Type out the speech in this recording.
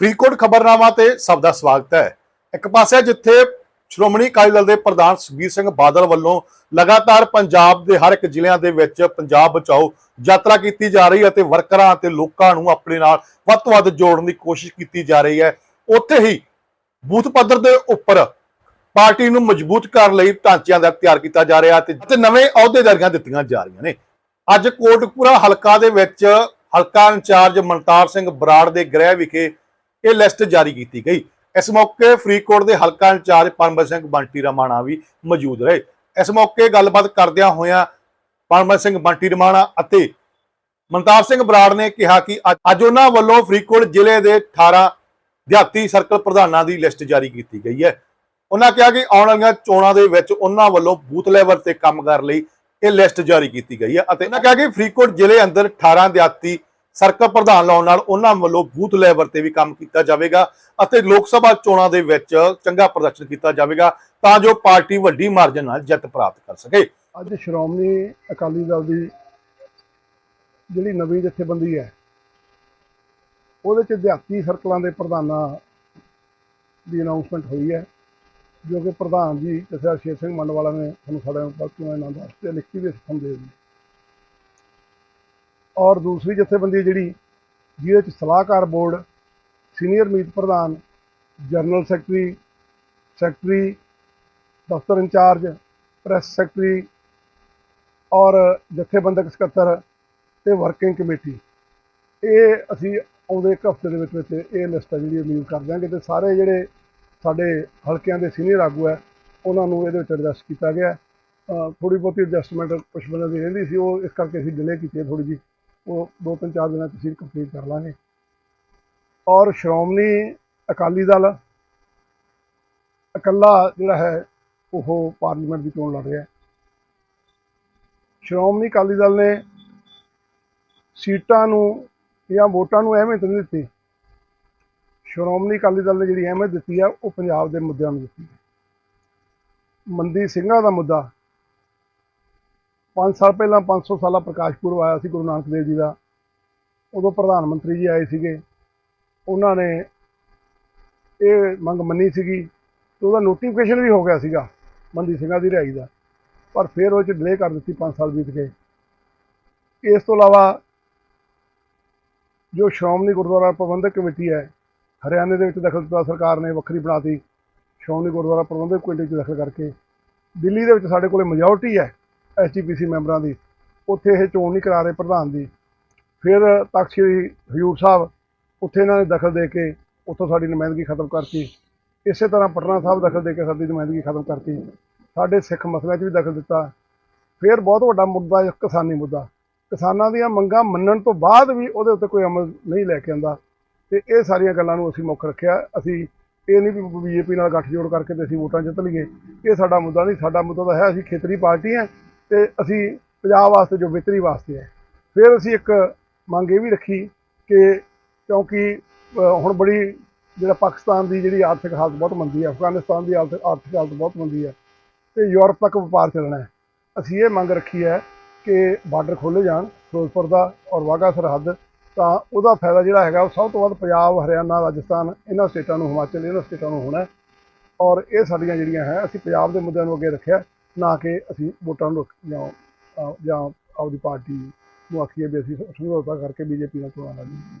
ਫਰੀਦਕੋਟ ਖਬਰਨਾਮਾ ਤੇ ਸਭ ਦਾ ਸਵਾਗਤ ਹੈ। ਇੱਕ ਪਾਸੇ ਜਿੱਥੇ ਸ਼੍ਰੋਮਣੀ ਅਕਾਲੀ ਦਲ ਦੇ ਪ੍ਰਧਾਨ ਸੁਖਬੀਰ ਸਿੰਘ ਬਾਦਲ ਵੱਲੋਂ ਲਗਾਤਾਰ ਪੰਜਾਬ ਦੇ ਹਰ ਇੱਕ ਜ਼ਿਲ੍ਹਿਆਂ ਦੇ ਵਿੱਚ ਪੰਜਾਬ ਬਚਾਓ ਯਾਤਰਾ ਕੀਤੀ ਜਾ ਰਹੀ ਹੈ ਤੇ ਵਰਕਰਾਂ ਅਤੇ ਲੋਕਾਂ ਨੂੰ ਆਪਣੇ ਨਾਲ ਵੱਧ ਤੋਂ ਵੱਧ ਜੋੜਨ ਦੀ ਕੋਸ਼ਿਸ਼ ਕੀਤੀ ਜਾ ਰਹੀ ਹੈ। ਉੱਥੇ ਹੀ ਬੂਥ ਪੱਧਰ ਦੇ ਉੱਪਰ ਪਾਰਟੀ ਨੂੰ ਮਜ਼ਬੂਤ ਕਰਨ ਲਈ ਢਾਂਚਿਆਂ ਦਾ ਤਿਆਰ ਕੀਤਾ ਜਾ ਰਿਹਾ ਤੇ ਨਵੇਂ ਅਹੁਦੇਦਾਰੀਆਂ ਦਿੱਤੀਆਂ ਜਾ ਰਹੀਆਂ ਨੇ। ਅੱਜ ਕੋਟਕਪੂਰਾ ਹਲਕਾ ਦੇ ਵਿੱਚ ਹਲਕਾ ਇੰਚਾਰਜ ਮਨਤਾਰ ਸਿੰਘ ਬਰਾੜ ਦੇ ਗ੍ਰਹਿ ਵਿਖੇ ਇਹ ਲਿਸਟ ਜਾਰੀ ਕੀਤੀ ਗਈ। ਇਸ ਮੌਕੇ ਫਰੀਦਕੋਟ ਦੇ ਹਲਕਾ ਇੰਚਾਰਜ ਪਰਮਬਤ ਸਿੰਘ ਬੰਟੀ ਰਮਾਣਾ ਵੀ ਮੌਜੂਦ ਰਹੇ। ਇਸ ਮੌਕੇ ਗੱਲਬਾਤ ਕਰਦਿਆਂ ਹੋਇਆਂ ਪਰਮਬਤ ਸਿੰਘ ਬੰਟੀ ਰਮਾਣਾ ਅਤੇ ਮਨਤਾਰ ਸਿੰਘ ਬਰਾੜ ਨੇ ਕਿਹਾ ਕਿ ਅੱਜ- ਅੱਜ ਉਹਨਾਂ ਵੱਲੋਂ ਫਰੀਦਕੋਟ ਜ਼ਿਲ੍ਹੇ ਦੇ 18 ਦਿਹਾਤੀ ਸਰਕਲ ਪ੍ਰਧਾਨਾਂ ਦੀ ਲਿਸਟ ਜਾਰੀ ਕੀਤੀ ਗਈ ਹੈ। ਉਹਨਾਂ ਕਿਹਾ ਕਿ ਆਉਣ ਵਾਲੀਆਂ ਚੋਣਾਂ ਦੇ ਵਿੱਚ ਉਹਨਾਂ ਵੱਲੋਂ ਬੂਥ ਲੈਵਲ ਤੇ ਕੰਮ ਕਰਨ ਲਈ ਇਹ ਲਿਸਟ ਜਾਰੀ ਕੀਤੀ ਗਈ ਹੈ ਅਤੇ ਉਹਨਾਂ ਕਿਹਾ ਕਿ ਫਰੀਦਕੋਟ ਜ਼ਿਲ੍ਹੇ ਅੰਦਰ 18 ਦਿਹਾਤੀ ਸਰਕਲ ਪ੍ਰਧਾਨ ਲਾਉਣ ਨਾਲ ਉਹਨਾਂ ਵੱਲੋਂ ਬੂਥ ਲੈਵਲ ਤੇ ਵੀ ਕੰਮ ਕੀਤਾ ਜਾਵੇਗਾ ਅਤੇ ਲੋਕ ਸਭਾ ਚੋਣਾਂ ਦੇ ਵਿੱਚ ਚੰਗਾ ਪ੍ਰਦਰਸ਼ਨ ਕੀਤਾ ਜਾਵੇਗਾ ਤਾਂ ਜੋ ਪਾਰਟੀ ਵੱਡੀ ਮਾਰਜਨ ਨਾਲ ਜਿੱਤ ਪ੍ਰਾਪਤ ਕਰ ਸਕੇ। ਅੱਜ ਸ਼੍ਰੋਮਣੀ ਅਕਾਲੀ ਦਲ ਦੀ ਜਿਹੜੀ ਨਵੀਂ ਜਥੇਬੰਦੀ ਹੈ, ਉਹਦੇ ਚ ਦਿਹਾਤੀ ਸਰਕਲਾਂ ਦੇ ਪ੍ਰਧਾਨਾਂ ਦੀ ਅਨਾਉਂਸਮੈਂਟ ਹੋਈ ਹੈ, ਜੋ ਕਿ ਪ੍ਰਧਾਨ ਜੀ ਜਥੇਦਾਰ ਸ਼ੇਰ ਸਿੰਘ ਮੰਡਵਾਲਾ ਨੇ ਸਾਨੂੰ ਸਾਡੇ ਵਕਤੋਂ ਇਹਨਾਂ ਵਾਸਤੇ ਲਿਖਤੀ ਦੇ ਹੁਕਮ ਦੇ ਔਰ ਦੂਸਰੀ ਜਥੇਬੰਦੀ ਜਿਹੜੀ, ਜਿਹਦੇ ਚ ਸਲਾਹਕਾਰ ਬੋਰਡ, ਸੀਨੀਅਰ ਮੀਤ ਪ੍ਰਧਾਨ, ਜਨਰਲ ਸੈਕਟਰੀ ਸੈਕਟਰੀ, ਦਫ਼ਤਰ ਇੰਚਾਰਜ, ਪ੍ਰੈਸ ਸੈਕਟਰੀ ਔਰ ਜਥੇਬੰਦਕ ਸਕੱਤਰ ਤੇ ਵਰਕਿੰਗ ਕਮੇਟੀ। ਇਹ ਅਸੀਂ ਆਉਂਦੇ ਇੱਕ ਹਫ਼ਤੇ ਦੇ ਵਿੱਚ ਵਿੱਚ ਇਹ ਲਿਸਟ ਹੈ ਜਿਹੜੀ ਰਿਲੀਜ਼ ਕਰ ਦਿਆਂਗੇ ਤੇ ਸਾਰੇ ਜਿਹੜੇ ਸਾਡੇ ਹਲਕਿਆਂ ਦੇ ਸੀਨੀਅਰ ਆਗੂ ਹੈ, ਉਹਨਾਂ ਨੂੰ ਇਹਦੇ ਵਿੱਚ ਐਡਜਸਟ ਕੀਤਾ ਗਿਆ। ਥੋੜੀ ਬਹੁਤੀ ਐਡਜਸਟਮੈਂਟ ਕੁਝ ਬੰਦਿਆਂ ਦੀ ਰਹਿੰਦੀ ਸੀ, ਉਹ ਇਸ ਕਰਕੇ ਅਸੀਂ ਡਿਲੇ ਕੀਤੀ ਥੋੜੀ ਜੀ ਉਹ ਦੋ ਤਿੰਨ ਚਾਰ ਦਿਨਾਂ 'ਚ ਅਸੀਂ ਕੰਪਲੀਟ ਕਰ ਲਾਂਗੇ। ਔਰ ਸ਼੍ਰੋਮਣੀ ਅਕਾਲੀ ਦਲ ਇਕੱਲਾ ਜਿਹੜਾ ਹੈ, ਉਹ ਪਾਰਲੀਮੈਂਟ ਦੀ ਚੋਣ ਲੜ ਰਿਹਾ ਹੈ। ਸ਼੍ਰੋਮਣੀ ਅਕਾਲੀ ਦਲ ਨੇ ਸੀਟਾਂ ਨੂੰ ਜਾਂ ਵੋਟਾਂ ਨੂੰ ਅਹਿਮੀਅਤ ਨਹੀਂ ਦਿੱਤੀ। ਸ਼੍ਰੋਮਣੀ ਅਕਾਲੀ ਦਲ ਨੇ ਜਿਹੜੀ ਅਹਿਮੀਅਤ ਦਿੱਤੀ ਹੈ, ਉਹ ਪੰਜਾਬ ਦੇ ਮੁੱਦਿਆਂ ਨੂੰ ਦਿੱਤੀ ਹੈ। ਮੰਦੀ ਸਿੰਘਾਂ ਦਾ ਮੁੱਦਾ 5 ਸਾਲ ਪਹਿਲਾਂ 500 ਸਾਲਾ ਪ੍ਰਕਾਸ਼ ਪੁਰਬ ਆਇਆ ਸੀ ਗੁਰੂ ਨਾਨਕ ਦੇਵ ਜੀ ਦਾ। ਉਦੋਂ ਪ੍ਰਧਾਨ ਮੰਤਰੀ ਜੀ ਆਏ ਸੀਗੇ। ਉਹਨਾਂ ਨੇ ਇਹ ਮੰਗ ਮੰਨੀ ਸੀਗੀ ਤੇ ਉਹਦਾ ਨੋਟੀਫਿਕੇਸ਼ਨ ਵੀ ਹੋ ਗਿਆ ਸੀਗਾ ਮੰਦੀ ਸਿੰਘਾਂ ਦੀ ਰਿਹਾਈ ਦਾ। ਪਰ ਫਿਰ ਉਹ ਚ ਡਿਲੇ ਕਰ ਦਿੱਤੀ 5 ਸਾਲ ਬੀਤ ਗਏ ਇਸ ਤੋਂ ਇਲਾਵਾ ਜੋ ਸ਼੍ਰੋਮਣੀ ਗੁਰਦੁਆਰਾ ਪ੍ਰਬੰਧਕ ਕਮੇਟੀ ਹੈ, ਹਰਿਆਣੇ ਦੇ ਵਿੱਚ ਦਖਲ ਦਿੱਤਾ ਸਰਕਾਰ ਨੇ, ਵੱਖਰੀ ਬਣਾਤੀ ਸ਼੍ਰੋਮਣੀ ਗੁਰਦੁਆਰਾ ਪ੍ਰਬੰਧਕ ਕਮੇਟੀ 'ਚ ਦਖਲ ਕਰਕੇ। ਦਿੱਲੀ ਦੇ ਵਿੱਚ ਸਾਡੇ ਕੋਲੇ ਮੈਜੋਰਟੀ ਹੈ। ਐਸਜੀਪੀਸੀ ਮੈਂਬਰਾਂ ਦੀ। ਉੱਥੇ ਇਹ ਚੋਣ ਨਹੀਂ ਕਰਾ ਰਹੇ ਪ੍ਰਧਾਨ ਦੀ ਫਿਰ ਤਖਤ ਸ੍ਰੀ ਹਜ਼ੂਰ ਸਾਹਿਬ ਉੱਥੇ ਇਹਨਾਂ ਨੇ ਦਖਲ ਦੇ ਕੇ ਉੱਥੋਂ ਸਾਡੀ ਨੁਮਾਇੰਦਗੀ ਖਤਮ ਕਰਤੀ। ਇਸੇ ਤਰ੍ਹਾਂ ਪਟਨਾ ਸਾਹਿਬ ਦਖਲ ਦੇ ਕੇ ਸਾਡੀ ਨੁਮਾਇੰਦਗੀ ਖਤਮ ਕਰਤੀ। ਸਾਡੇ ਸਿੱਖ ਮਸਲਿਆਂ 'ਚ ਵੀ ਦਖਲ ਦਿੱਤਾ। ਫਿਰ ਬਹੁਤ ਵੱਡਾ ਮੁੱਦਾ ਕਿਸਾਨੀ ਮੁੱਦਾ। ਕਿਸਾਨਾਂ ਦੀਆਂ ਮੰਗਾਂ ਮੰਨਣ ਤੋਂ ਬਾਅਦ ਵੀ ਉਹਦੇ ਉੱਤੇ ਕੋਈ ਅਮਲ ਨਹੀਂ ਲੈ ਕੇ ਆਂਦਾ ਤੇ ਇਹ ਸਾਰੀਆਂ ਗੱਲਾਂ ਨੂੰ ਅਸੀਂ ਮੁੱਖ ਰੱਖਿਆ। ਅਸੀਂ ਇਹ ਨਹੀਂ ਵੀ ਬੀਜੇਪੀ ਨਾਲ ਗੱਠਜੋੜ ਕਰਕੇ ਤੇ ਅਸੀਂ ਵੋਟਾਂ ਜਿੱਤ ਲਈਏ। ਇਹ ਸਾਡਾ ਮੁੱਦਾ ਨਹੀਂ। ਸਾਡਾ ਮੁੱਦਾ ਤਾਂ ਹੈ, ਅਸੀਂ ਖੇਤਰੀ ਪਾਰਟੀ ਹਾਂ। ਤੇ ਅਸੀਂ ਪੰਜਾਬ ਵਾਸਤੇ ਜੋ ਬਿਹਤਰੀ ਵਾਸਤੇ ਹੈ, ਫਿਰ ਅਸੀਂ ਇੱਕ ਮੰਗ ਇਹ ਵੀ ਰੱਖੀ ਕਿ ਕਿਉਂਕਿ ਹੁਣ ਬੜੀ ਜਿਹੜਾ ਪਾਕਿਸਤਾਨ ਦੀ ਜਿਹੜੀ ਆਰਥਿਕ ਹਾਲਤ ਬਹੁਤ ਮੰਦੀ ਹੈ, ਅਫਗਾਨਿਸਤਾਨ ਦੀ ਆਰਥਿਕ ਆਰਥਿਕ ਹਾਲਤ ਬਹੁਤ ਮੰਦੀ ਹੈ ਤੇ ਯੂਰਪ ਤੱਕ ਵਪਾਰ ਚੱਲਣਾ ਹੈ। ਅਸੀਂ ਇਹ ਮੰਗ ਰੱਖੀ ਹੈ ਕਿ ਬਾਰਡਰ ਖੋਲ੍ਹੇ ਜਾਣ, ਫਿਰੋਜ਼ਪੁਰ ਦਾ ਔਰ ਵਾਹਗਾ ਸਰਹੱਦ, ਤਾਂ ਉਹਦਾ ਫਾਇਦਾ ਜਿਹੜਾ ਹੈਗਾ ਉਹ ਸਭ ਤੋਂ ਵੱਧ ਪੰਜਾਬ, ਹਰਿਆਣਾ, ਰਾਜਸਥਾਨ, ਇਹਨਾਂ ਸਟੇਟਾਂ ਨੂੰ, ਹਿਮਾਚਲ, ਇਹਨਾਂ ਸਟੇਟਾਂ ਨੂੰ ਹੋਣਾ ਔਰ ਇਹ ਸਾਡੀਆਂ ਜਿਹੜੀਆਂ ਹੈ, ਅਸੀਂ ਪੰਜਾਬ ਦੇ ਮੁੱਦਿਆਂ ਨੂੰ ਅੱਗੇ ਰੱਖਿਆ। ਨਾ ਕਿ ਅਸੀਂ ਵੋਟਾਂ ਨੂੰ ਰੋਕ- ਜਾਂ ਜਾਂ ਆਪਦੀ ਪਾਰਟੀ ਨੂੰ ਆਖੀਏ ਵੀ ਅਸੀਂ ਸਮਝੌਤਾ ਕਰਕੇ ਬੀਜੇਪੀ ਨਾਲ ਚੋਣਾਂ ਲੜੀਏ